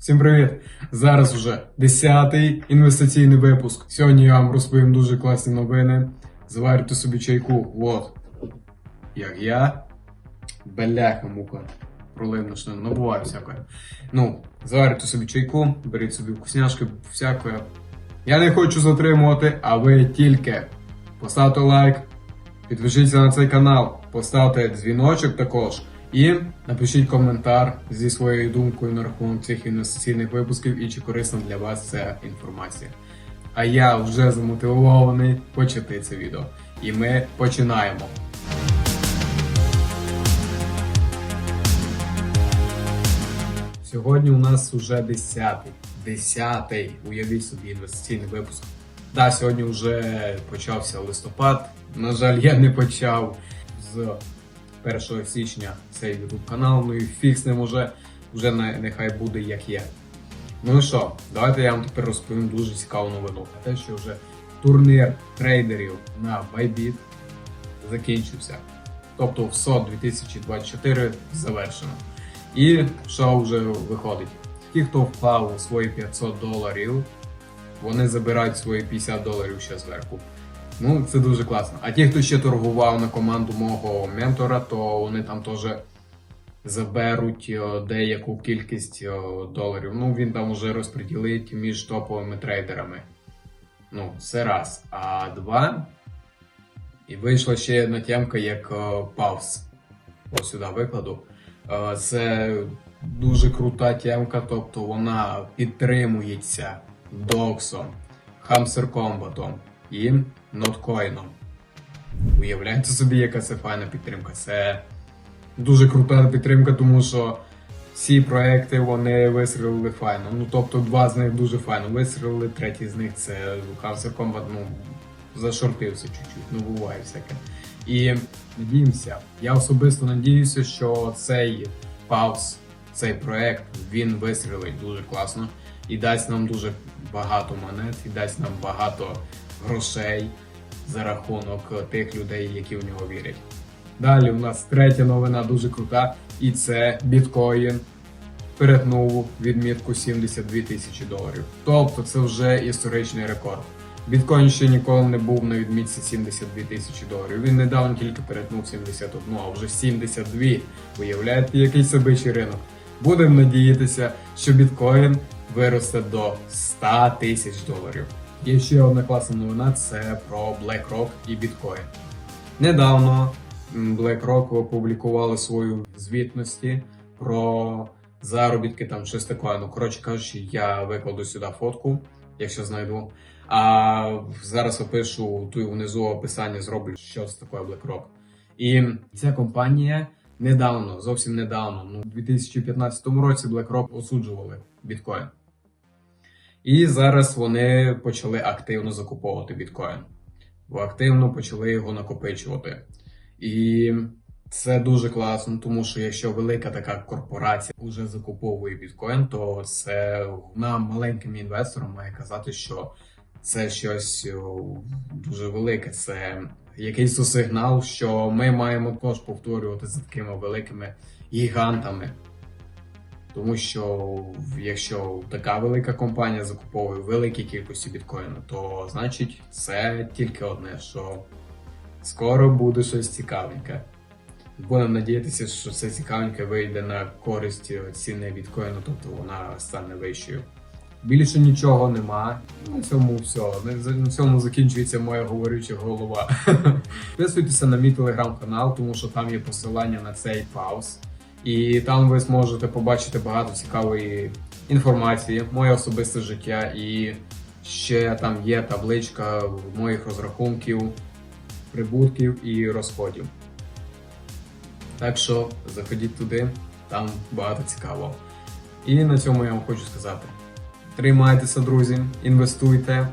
Всім привіт! Зараз уже 10-й інвестиційний випуск. Сьогодні я вам розповім дуже класні новини. Заварюйте собі чайку. Вот. Як я. Бляха мука. Проливно, що не буває всякое. Ну, заварюйте собі чайку, беріть собі вкусняшки, всякое. Я не хочу затримувати, а ви тільки поставте лайк, підпишіться на цей канал, поставте дзвіночок також. І напишіть коментар зі своєю думкою на рахунок цих інвестиційних випусків і чи корисна для вас ця інформація. А я вже замотивований почати це відео. І ми починаємо. Сьогодні у нас уже 10-й. 10-й, уявіть собі, інвестиційний випуск. Да, сьогодні вже почався листопад. На жаль, я не почав з 1 січня цей YouTube канал, ну і ним уже, вже нехай буде як є. Ну і що, давайте я вам тепер розповім дуже цікаву новину. Те, що вже турнір трейдерів на Bybit закінчився. Тобто в СОД 2024 завершено. І що вже виходить? Ті, хто вклав у свої 500 доларів, вони забирають свої 50 доларів ще зверху. Ну, це дуже класно. А ті, хто ще торгував на команду мого ментора, то вони там теж заберуть е, деяку кількість е, доларів. Ну, він там уже розподілить між топовими трейдерами. Ну, це раз. А два. І вийшла ще одна темка, як е, паус. Ось сюди викладу. Це дуже крута темка, тобто вона підтримується доксом, хамстер комбатом і ноткоїном. Уявляєте собі, яка це файна підтримка. Це дуже крута підтримка, тому що всі проекти вони вистрілили файно. Ну тобто два з них дуже файно вистрілили, третій з них це Hamster Combat, ну зашортився чуть-чуть, ну буває всяке. І надіємося, я особисто надіюся, що цей пауз, цей проект, він вистрілить дуже класно і дасть нам дуже багато монет, і дасть нам багато грошей за рахунок тих людей, які в нього вірять. Далі у нас третя новина дуже крута, і це біткоін перетнув відмітку 72 тисячі доларів. Тобто це вже історичний рекорд. Біткоін ще ніколи не був на відмітці 72 тисячі доларів. Він недавно тільки перетнув 71, а вже 72. Уявляєте, який собичий ринок. Будемо надіятися, що біткоін виросте до 100 тисяч доларів. Є ще одна класна новина це про BlackRock і біткоін. Недавно BlackRock опублікували свою звітності про заробітки там щось таке. Ну, коротше кажучи, я викладу сюди фотку, якщо знайду. А зараз опишу ту внизу описання, зроблю, що це таке BlackRock. І ця компанія недавно, зовсім недавно, ну, у 2015 році BlackRock осуджували біткоін. І зараз вони почали активно закуповувати біткоін. Бо активно почали його накопичувати. І це дуже класно, тому що якщо велика така корпорація вже закуповує біткоін, то це нам, маленьким інвесторам, має казати, що це щось дуже велике. Це якийсь сигнал, що ми маємо також повторювати за такими великими гігантами. Тому що якщо така велика компанія закуповує великі кількості біткоїну, то значить це тільки одне, що скоро буде щось цікавеньке. Будемо надіятися, що це цікавеньке вийде на користь ціни біткоїну, тобто вона стане вищою. Більше нічого нема. На цьому все. На- цьому закінчується моя говорюча голова. Підписуйтеся на мій телеграм-канал, тому що там є посилання на цей пауз. І там ви зможете побачити багато цікавої інформації, моє особисте життя, і ще там є табличка моїх розрахунків, прибутків і розходів. Так що заходіть туди, там багато цікавого. І на цьому я вам хочу сказати: тримайтеся, друзі, інвестуйте,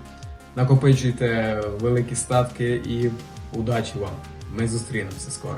накопичуйте великі статки і удачі вам! Ми зустрінемося скоро.